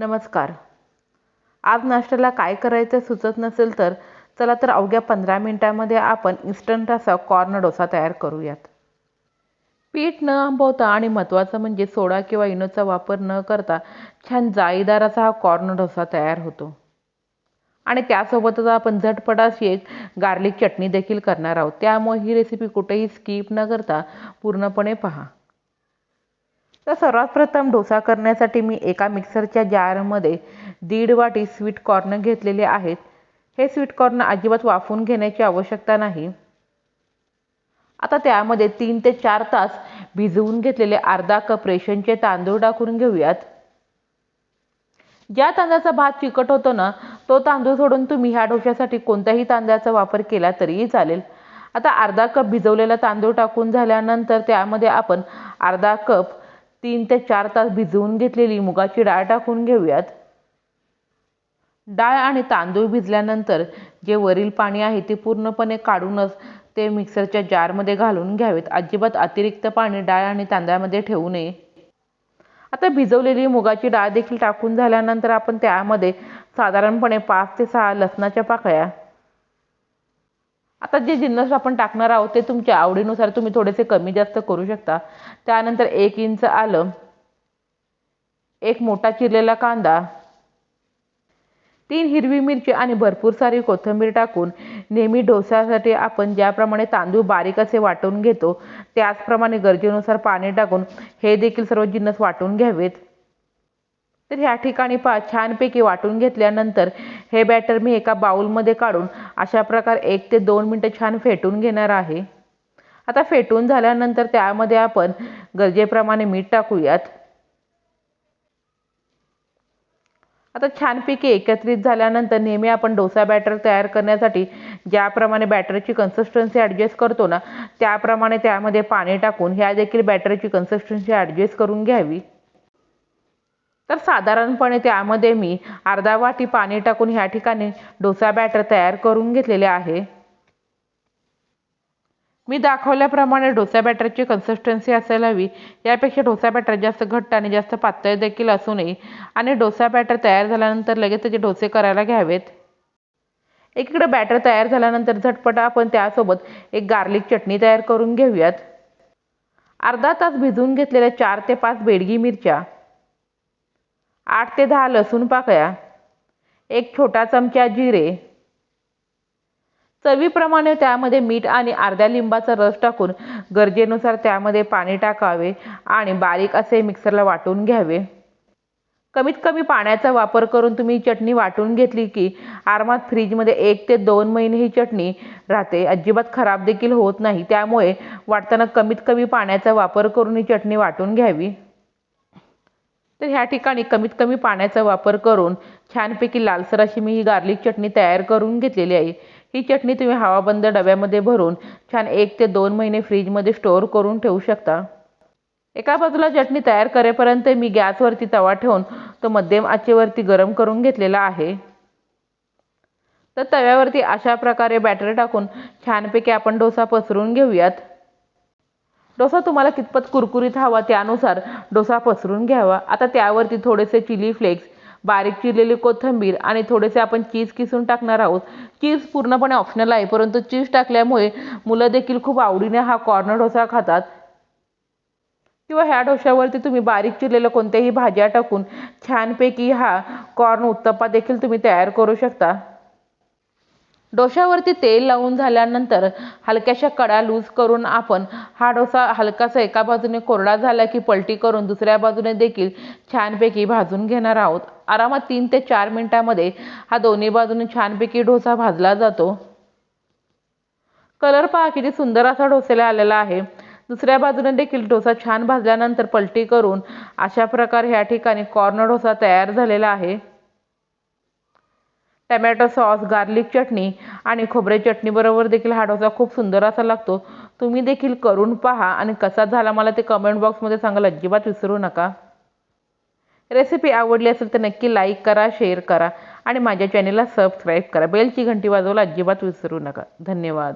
नमस्कार. आज नाश्त्याला काय करायचं सुचत नसेल तर चला तर अवघ्या पंधरा मिनटामध्ये आपण इन्स्टंट असा कॉर्न डोसा तयार करूयात. पीठ न आंबवता आणि महत्त्वाचं म्हणजे सोडा किंवा इनोचा वापर न करता छान जाळीदार असा हा कॉर्न डोसा तयार होतो. आणि त्यासोबतच आपण झटपट अशी एक गार्लिक चटणी देखील करणार आहोत. त्यामुळे ही रेसिपी कुठेही स्किप न करता पूर्णपणे पहा. तर सर्वात प्रथम डोसा करण्यासाठी मी एका मिक्सरच्या जारमध्ये दीड वाटी स्वीट कॉर्न घेतलेले आहेत. हे स्वीट कॉर्न अजिबात वाफवून घेण्याची आवश्यकता नाही. आता त्यामध्ये तीन ते चार तास भिजवून घेतलेले अर्धा कप रेशनचे तांदूळ टाकून घेऊयात. ज्या तांदळाचा भात चिकट होतो ना तो तांदूळ सोडून तुम्ही ह्या डोश्यासाठी कोणत्याही तांदळाचा वापर केला तरीही चालेल. आता अर्धा कप भिजवलेला तांदूळ टाकून झाल्यानंतर त्यामध्ये आपण अर्धा कप तीन ते चार तास भिजवून घेतलेली मुगाची डाळ टाकून घेऊयात. डाळ आणि तांदूळ भिजल्यानंतर जे वरील पाणी आहे ते पूर्णपणे काढूनच ते मिक्सरच्या जारमध्ये घालून घ्यावेत. अजिबात अतिरिक्त पाणी डाळ आणि तांदळामध्ये ठेवू नये. आता भिजवलेली मुगाची डाळ देखील टाकून झाल्यानंतर आपण त्यामध्ये साधारणपणे पाच ते सहा लसणाच्या पाकळ्या आता जे जिन्नस आपण टाकणार आहोत ते तुमच्या आवडीनुसार तुम्ही थोडेसे कमी जास्त करू शकता. त्यानंतर एक इंच आलं एक मोठा चिरलेला कांदा तीन हिरवी मिरची आणि भरपूर सारी कोथिंबीर टाकून नेहमी डोसासाठी आपण ज्याप्रमाणे तांदूळ बारीक असे वाटून घेतो त्याचप्रमाणे गरजेनुसार पाणी टाकून हे देखील सर्व जिन्नस वाटून घ्यावेत. तर ह्या ठिकाणी पा छानपैकी वाटून घेतल्यानंतर हे बॅटर मी एका बाऊलमध्ये काढून अशा प्रकारे एक ते दोन मिनटं छान फेटून घेणार आहे. आता फेटून झाल्यानंतर त्यामध्ये आपण गरजेप्रमाणे मीठ टाकूयात. आता छानपैकी एकत्रित झाल्यानंतर नेहमी आपण डोसा बॅटर तयार करण्यासाठी ज्याप्रमाणे बॅटरची कन्सिस्टन्सी ॲडजस्ट करतो ना त्याप्रमाणे त्यामध्ये पाणी टाकून ह्या देखील बॅटरची कन्सिस्टन्सी ॲडजस्ट करून घ्यावी. तर साधारणपणे त्यामध्ये मी अर्धा वाटी पाणी टाकून ह्या ठिकाणी डोसा बॅटर तयार करून घेतलेले आहे. मी दाखवल्याप्रमाणे डोसा बॅटरची कन्सिस्टन्सी असायला हवी यापेक्षा डोसा बॅटर जास्त घट्ट आणि जास्त पातळ देखील असू नये आणि डोसा बॅटर तयार झाल्यानंतर लगेच त्याचे डोसे करायला घ्यावेत. एकीकडे बॅटर तयार झाल्यानंतर झटपट आपण त्यासोबत एक गार्लिक चटणी तयार करून घेऊयात. अर्धा तास भिजवून घेतलेल्या चार ते पाच बेडगी मिरच्या आठ ते दहा लसूण पाकळ्या एक छोटा चमचा जिरे. चवीप्रमाणे त्यामध्ये मीठ आणि अर्ध्या लिंबाचा रस टाकून गरजेनुसार त्यामध्ये पाणी टाकावे आणि बारीक असे मिक्सरला वाटून घ्यावे. कमीत कमी पाण्याचा वापर करून तुम्ही चटणी वाटून घेतली की आरामात फ्रीजमध्ये एक ते दोन महिने ही चटणी राहते. अजिबात खराब देखील होत नाही. त्यामुळे वाटताना कमीत कमी पाण्याचा वापर करून ही चटणी वाटून घ्यावी. तर ह्या ठिकाणी कमीत कमी पाण्याचा वापर करून छानपैकी लालसर अशी मी ही गार्लिक चटणी तयार करून घेतलेली आहे. ही चटणी तुम्ही हवाबंद डब्यामध्ये भरून छान एक ते दोन महिने फ्रीजमध्ये स्टोअर करून ठेवू शकता. एका बाजूला चटणी तयार करेपर्यंत मी गॅसवरती तवा ठेवून तो मध्यम आचेवरती गरम करून घेतलेला आहे. तर तव्यावरती अशा प्रकारे बॅटर टाकून छानपैकी आपण डोसा पसरून घेऊयात. डोसा तुम्हाला कितपत कुरकुरीत हवा त्यानुसार डोसा पसरून घ्यावा. आता त्यावरती थोडेसे चिली फ्लेक्स बारीक चिरलेली कोथिंबीर आणि थोडेसे आपण चीज किसून टाकणार आहोत. चीज पूर्णपणे ऑप्शनल आहे परंतु चीज टाकल्यामुळे मुलं देखील खूप आवडीने हा कॉर्नर डोसा खातात. किंवा ह्या डोश्यावरती तुम्ही बारीक चिरलेल्या कोणत्याही भाज्या टाकून छानपैकी हा कॉर्न उत्तप्पा देखील तुम्ही तयार करू शकता. डोश्यावरती तेल लावून झाल्यानंतर हलक्याशा कडा लूज करून आपण हा डोसा हलकासा एका बाजूने कोरडा झाला की पलटी करून दुसऱ्या बाजूने देखील छानपैकी भाजून घेणार आहोत. आरामात तीन ते चार मिनटामध्ये हा दोन्ही बाजूने छानपैकी डोसा भाजला जातो. कलर पहा किती सुंदर असा डोसेला आलेला आहे. दुसऱ्या बाजूने देखील डोसा छान भाजल्यानंतर पलटी करून अशा प्रकारे ह्या ठिकाणी कॉर्नर डोसा तयार झालेला आहे. टमॅटो सॉस गार्लिक चटणी आणि खोबरे चटणीबरोबर देखील हा डोसा खूप सुंदर असा लागतो. तुम्ही देखील करून पहा आणि कसा झाला मला ते कमेंट बॉक्समध्ये सांगायला अजिबात विसरू नका. रेसिपी आवडली असेल तर नक्की लाईक करा शेअर करा आणि माझ्या चॅनेलला सबस्क्राईब करा. बेलची घंटी वाजवायला अजिबात विसरू नका. धन्यवाद.